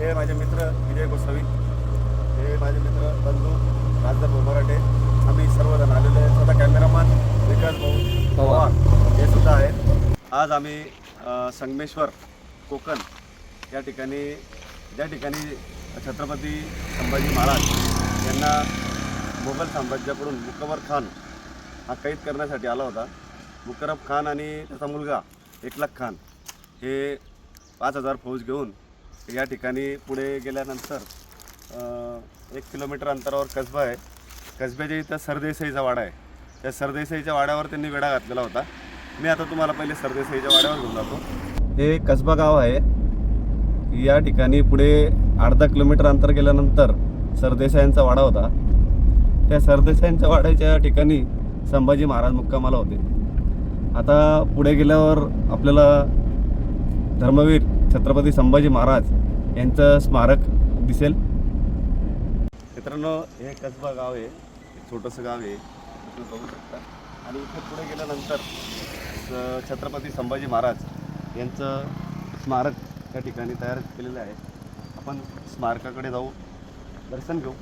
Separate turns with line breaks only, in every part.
हे माझे मित्र विजय गोसावी हे माझे मित्र बंधू राजधर मराठे आम्ही सर्वजण आलेलो आहे. स्वतः कॅमेरामॅन विकास भाऊ पवार हे सुद्धा आहेत. आज आम्ही संगमेश्वर कोकण या ठिकाणी ज्या ठिकाणी छत्रपती संभाजी महाराज यांना मोगल साम्राज्याकडून मुकबर खान हा कैद करण्यासाठी आला होता. मुकरब खान आणि त्याचा मुलगा एकलाख खान हे पाच हजार फौज घेऊन या ठिकाणी पुढे गेल्यानंतर एक किलोमीटर अंतरावर कसबा आहे. कसब्याच्या इथं सरदेसाईचा वाडा आहे. त्या सरदेसाईच्या वाड्यावर त्यांनी वेढा घातलेला होता. मी आता तुम्हाला पहिले सरदेसाईच्या वाड्यावर घेऊन जातो. हे कसबा गाव आहे. या ठिकाणी पुढे अर्धा किलोमीटर अंतर गेल्यानंतर सरदेसाईंचा वाडा होता. त्या सरदेसाईंच्या वाड्याच्या ठिकाणी संभाजी महाराज मुक्कामाला होते. आता पुढे गेल्यावर आपल्याला धर्मवीर छत्रपती संभाजी महाराज यांचं स्मारक दिसेल. मित्रांनो हे कसबा गाव आहे. एक छोटंसं गाव आहे. तुम्ही बघू शकता. आणि इथे पुढे गेल्यानंतर छत्रपती संभाजी महाराज यांचं स्मारक त्या ठिकाणी तयार केलेलं आहे. आपण स्मारकाकडे जाऊ. दर्शन घेऊ.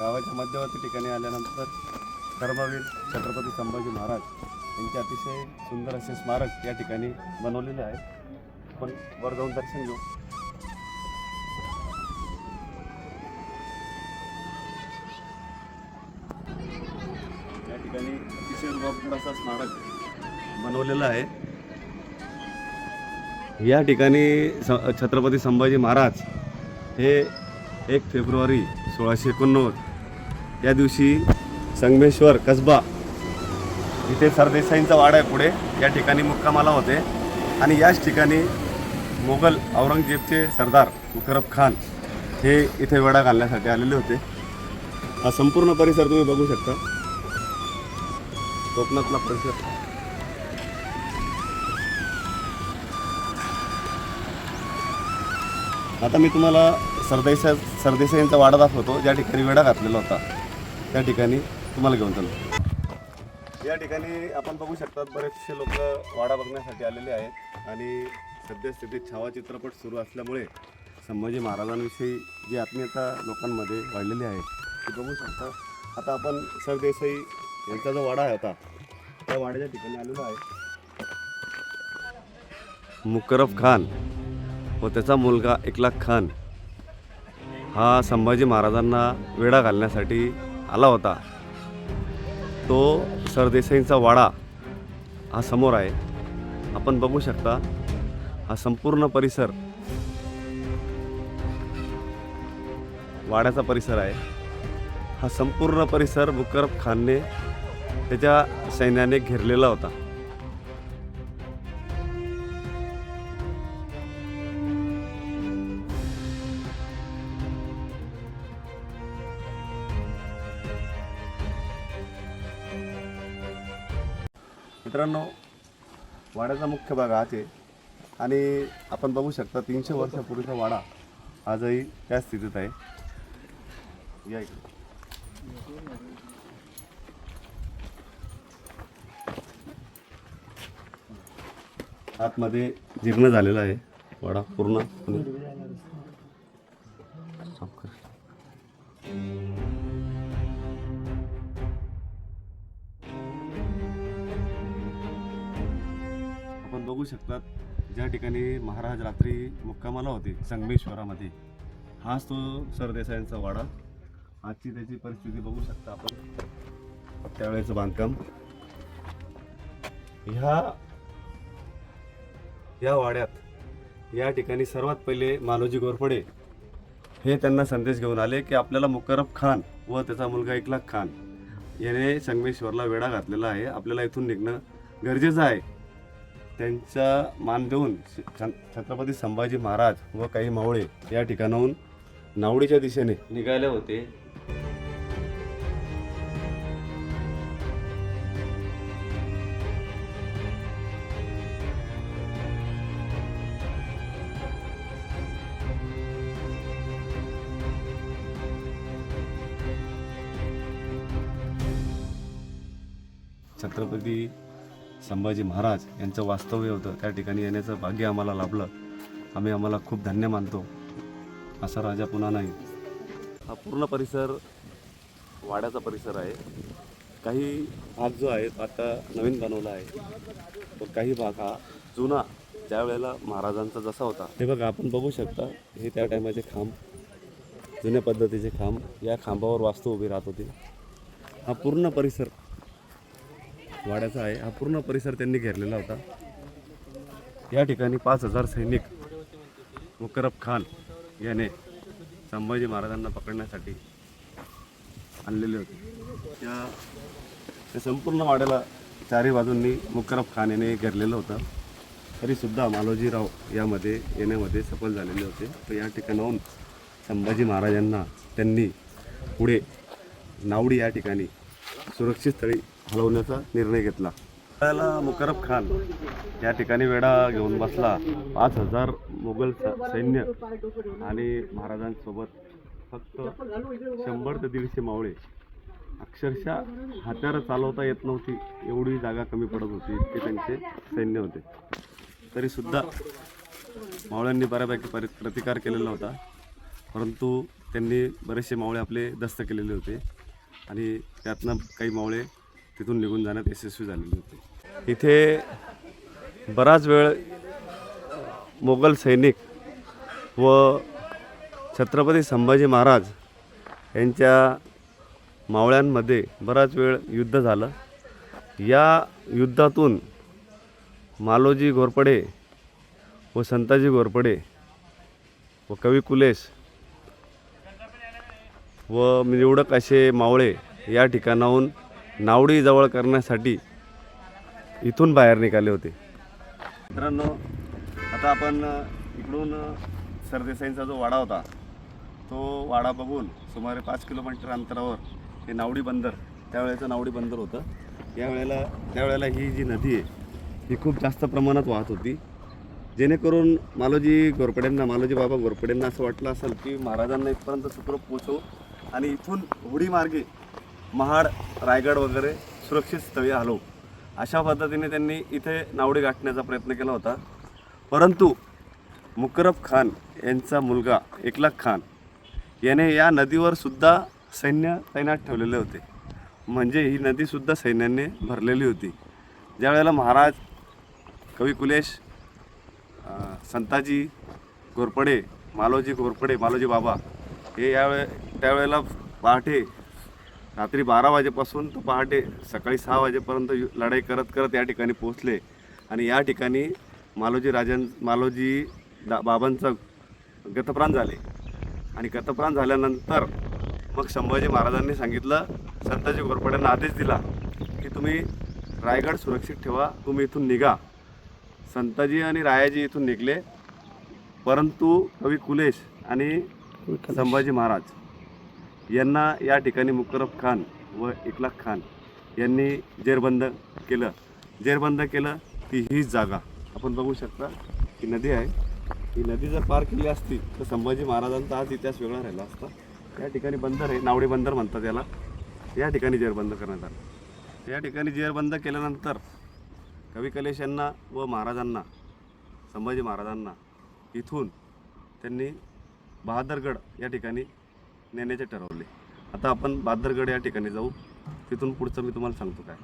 गावाच्या मध्यवर्ती ठिकाणी आल्यानंतर धर्मवीर छत्रपती संभाजी महाराज यांचे अतिशय सुंदर असे स्मारक या ठिकाणी बनवलेले आहे आपण वर जाऊन दर्शन घेऊ. या ठिकाणी अतिशय रुबाबदार असा स्मारक बनवलेला आहे. या ठिकाणी स- छत्रपती संभाजी महाराज हे एक फेब्रुवारी सोळाशे एकोणनव्वद या दिवशी संगमेश्वर कसबा इथे सरदेसाईंचा वाडा आहे पुढे. या ठिकाणी मुक्कामाला होते. आणि याच ठिकाणी मोगल औरंगजेबचे सरदार मुकरब खान हे इथे वेढा घालण्यासाठी आलेले होते. हा संपूर्ण परिसर तुम्ही बघू शकता. कोकणातला परिसर. आता मी तुम्हाला सरदेसा सरदेसाईंचा वाडा दाखवतो. ज्या ठिकाणी वेढा घातलेला होता. त्या ठिकाणी तुम्हाला घेऊन चालू. या ठिकाणी आपण बघू शकतात बरेचसे लोक वाडा बघण्यासाठी आलेले आहेत आणि सद्यस्थितीत छावा चित्रपट सुरू असल्यामुळे संभाजी महाराजांविषयी जी आत्मीयता लोकांमध्ये वाढलेली आहे ती बघू शकता. आता आपण सरदेसाई यांचा जो वाडा आहे आता त्या वाड्याच्या ठिकाणी आलेलो आहे. मुकरफ खान व त्याचा मुलगा एकलाख खान हा संभाजी महाराजांना वेढा घालण्यासाठी आला होता. तो सरदेसाईंचा वाडा हा समोर आहे. आपण बघू शकता हा संपूर्ण परिसर वाड्याचा परिसर आहे. हा संपूर्ण परिसर मुकरब खानने त्याच्या सैन्याने घेरलेला होता. मित्रांनो वाड्याचा मुख्य भाग हाच आहे. आणि आपण बघू शकता तीनशे वर्षापूर्वीचा वाडा आजही त्या स्थितीत आहे. या इकडे. आतमध्ये जीर्ण झालेला आहे. वाडा पूर्ण. ज्या ठिकाणी महाराज रात्री मुक्कामाला होते संगमेश्वरामध्ये हाच तो सरदेसायांचा वाडा. आजची त्याची परिस्थिती बघू शकता आपण. त्यावेळेचं बांधकाम. ह्या या वाड्यात या ठिकाणी सर्वात पहिले मालोजी गोरफडे हे त्यांना संदेश घेऊन आले की आपल्याला मुकरब खान व त्याचा मुलगा एकलाख खान याने संगमेश्वरला वेढा घातलेला आहे. आपल्याला इथून निघणं गरजेचं आहे. त्यांचा मान देऊन छत्रपती संभाजी महाराज व काही मावळे या ठिकाणाहून नावडीच्या दिशेने निघाले होते. छत्रपती संभाजी महाराज यांचं वास्तव्य होतं. त्या ठिकाणी येण्याचं भाग्य आम्हाला लाभलं. आम्ही आम्हाला खूप धन्य मानतो. असा राजा पुन्हा नाही. हा पूर्ण परिसर वाड्याचा परिसर आहे. काही भाग जो आहे आता नवीन बनवला आहे. तर काही भाग हा जुना त्यावेळेला महाराजांचा जसा होता. हे बघा आपण बघू शकता हे त्या टायमाचे खांब जुन्या पद्धतीचे खांब या खांबावर वास्तू उभी राहत होती. हा पूर्ण परिसर वाड्याचा आहे. हा पूर्ण परिसर त्यांनी घेरलेला होता. या ठिकाणी पाच हजार सैनिक मुकरब खान याने संभाजी महाराजांना पकडण्यासाठी आणलेले होते. या संपूर्ण वाड्याला चारी बाजूंनी मुकरब खान याने घेरलेलं होतं. तरीसुद्धा मालोजीराव यामध्ये येण्यामध्ये सफल झालेले होते. तर या ठिकाणाहून संभाजी महाराजांना त्यांनी पुढे नावडी या ठिकाणी सुरक्षित स्थळी हलवण्याचा निर्णय घेतला. त्याला मुकरब खान या ठिकाणी वेढा घेऊन बसला. पाच हजार मुघल सैन्य आणि महाराजांसोबत फक्त शंभर ते दीडशे मावळे. अक्षरशः हात्यारं चालवता येत नव्हती एवढी जागा कमी पडत होती इतके त्यांचे सैन्य होते. तरीसुद्धा मावळ्यांनी बऱ्यापैकी परि प्रतिकार केलेला होता. परंतु त्यांनी बरेचसे मावळे आपले दस्त केलेले होते. आणि त्यातनं काही मावळे तिथून निघून जाण्यात यशस्वी झालेले होते. इथे बराच वेळ मोगल सैनिक व छत्रपती संभाजी महाराज यांच्या मावळ्यांमध्ये बराच वेळ युद्ध झालं. या युद्धातून मालोजी घोरपडे व संताजी घोरपडे व कवी कुलेश व म्हणजे निवडक असे मावळे या ठिकाणाहून नावडी जवळ करण्यासाठी इथून बाहेर निघाले होते. मित्रांनो आता आपण इकडून सरदेसाईंचा जो वाडा होता तो वाडा बघून सुमारे पाच किलोमीटर अंतरावर हे नावडी बंदर त्यावेळेचं नावडी बंदर होतं. यावेळेला त्यावेळेला ही जी नदी आहे ही खूप जास्त प्रमाणात वाहत होती. जेणेकरून मालोजी घोरपड्यांना मालोजी बाबा घोरपड्यांना असं वाटलं असेल की महाराजांना इथपर्यंत सुखरूप पोचवू आणि इथून होडी मार्गे महाड रायगड वगैरे सुरक्षित स्थळी हलवू अशा पद्धतीने त्यांनी इथे नावडी गाठण्याचा प्रयत्न केला होता. परंतु मुकरब खान यांचा मुलगा एकलाख खान याने या नदीवर सुद्धा सैन्य तैनात ठेवलेले होते. म्हणजे ही नदीसुद्धा सैन्याने भरलेली होती. ज्यावेळेला महाराज कवी कुलेश संताजी घोरपडे मालोजी घोरपडे मालोजी बाबा हे यावेळे त्यावेळेला पहाटे रात्री बारा वाजेपासून तर पहाटे सकाळी सहा वाजेपर्यंत लढाई करत करत या ठिकाणी पोहोचले. आणि या ठिकाणी मालोजी राजां मालोजी दा बाबांचं गतप्राण झाले. आणि गतप्राण झाल्यानंतर मग संभाजी महाराजांनी सांगितलं संताजी घोरपड्यांना आदेश दिला की तुम्ही रायगड सुरक्षित ठेवा तुम्ही इथून निघा. संताजी आणि रायाजी इथून निघले. परंतु कवी कुलेश आणि संभाजी महाराज यांना या ठिकाणी मुकरब खान व इखलाक खान यांनी जेरबंद केलं. जेरबंद केलं ती हीच जागा. आपण बघू शकता ही नदी आहे. ही नदी जर पार केली असती तर संभाजी महाराजांचा आज इतिहास वेगळा राहिला असता. या ठिकाणी बंदर आहे नावडे बंदर म्हणतात याला. या ठिकाणी जेरबंद करण्यात आलं. या ठिकाणी जेरबंद केल्यानंतर कवी कलेश यांना व महाराजांना संभाजी महाराजांना इथून त्यांनी बहादरगड या ठिकाणी नेण्याचे ठरवले. आता आपण बादरगड या ठिकाणी जाऊ. तिथून पुढचं मी तुम्हाला सांगतो काय.